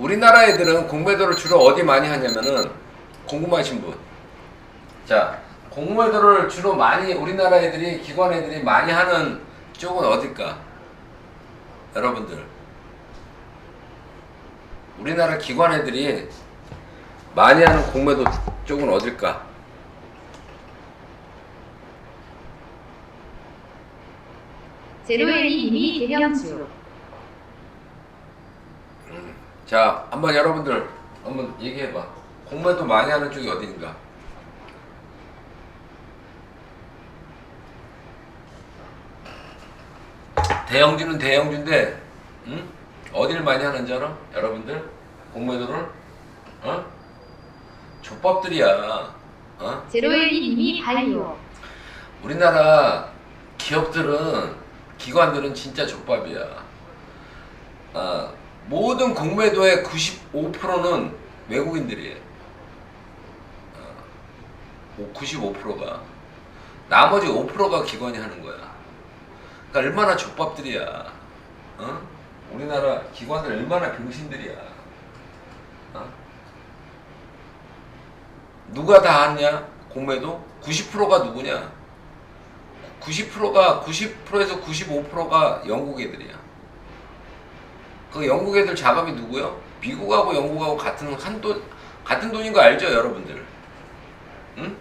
우리나라 애들은 공매도를 주로 어디 많이 하냐면은 궁금하신 분. 자, 공매도를 주로 많이 우리나라 애들이 기관 애들이 많이 하는 쪽은 어딜까? 여러분들. 우리나라 기관 애들이 많이 하는 공매도 쪽은 어딜까? 제로엘이 님이 대형주 자, 한번 여러분들 한번 얘기해봐. 공매도 많이 하는 쪽이 어딘가? 대형주는 대형주인데, 응? 어딜 많이 하는지 알아? 여러분들? 공매도를? 어? 족밥들이야. 어? 제로엘이님이 바이오 우리나라 기업들은 기관들은 진짜 족밥이야. 아, 모든 공매도의 95%는 외국인들이에요. 어, 95%가 나머지 5%가 기관이 하는 거야. 그러니까 얼마나 족밥들이야. 어? 우리나라 기관들 얼마나 병신들이야. 어? 누가 다 하냐? 공매도 90%가 누구냐? 90%가 90%에서 95%가 영국 애들이야. 그 영국 애들 자금이 누구요? 미국하고 영국하고 같은 한 돈, 같은 돈인 거 알죠, 여러분들? 응?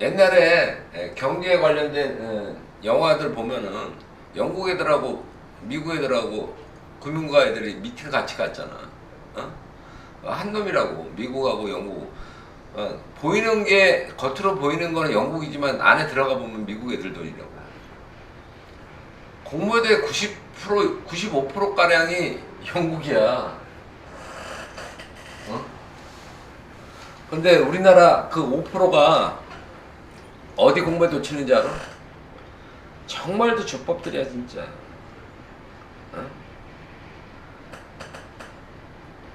옛날에 에, 경제에 관련된 에, 영화들 보면은 영국 애들하고 미국 애들하고 금융가 애들이 미팅 같이 갔잖아. 어? 한 놈이라고 미국하고 영국 어, 보이는 게 겉으로 보이는 거는 영국이지만 안에 들어가 보면 미국 애들 돈이라고. 공모대 90% 95% 가량이 영국이야. 어? 근데 우리나라 그 5%가 어디 공모도 치는지 알아? 정말도 족밥들이야 진짜. 어?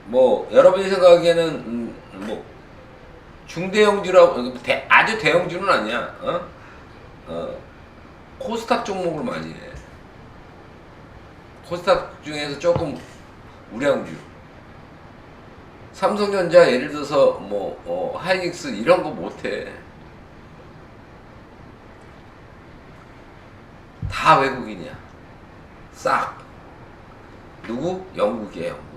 뭐 여러분이 생각하기에는 음, 뭐 중대형주라고 대- 아주 대형주는 아니야. 어? 어, 코스닥 종목을 많이 해. 코스닥 중에서 조금 우량주. 삼성전자 예를 들어서 뭐 어, 하이닉스 이런 거 못해. 다 외국인이야. 싹. 누구? 영국이야, 영국.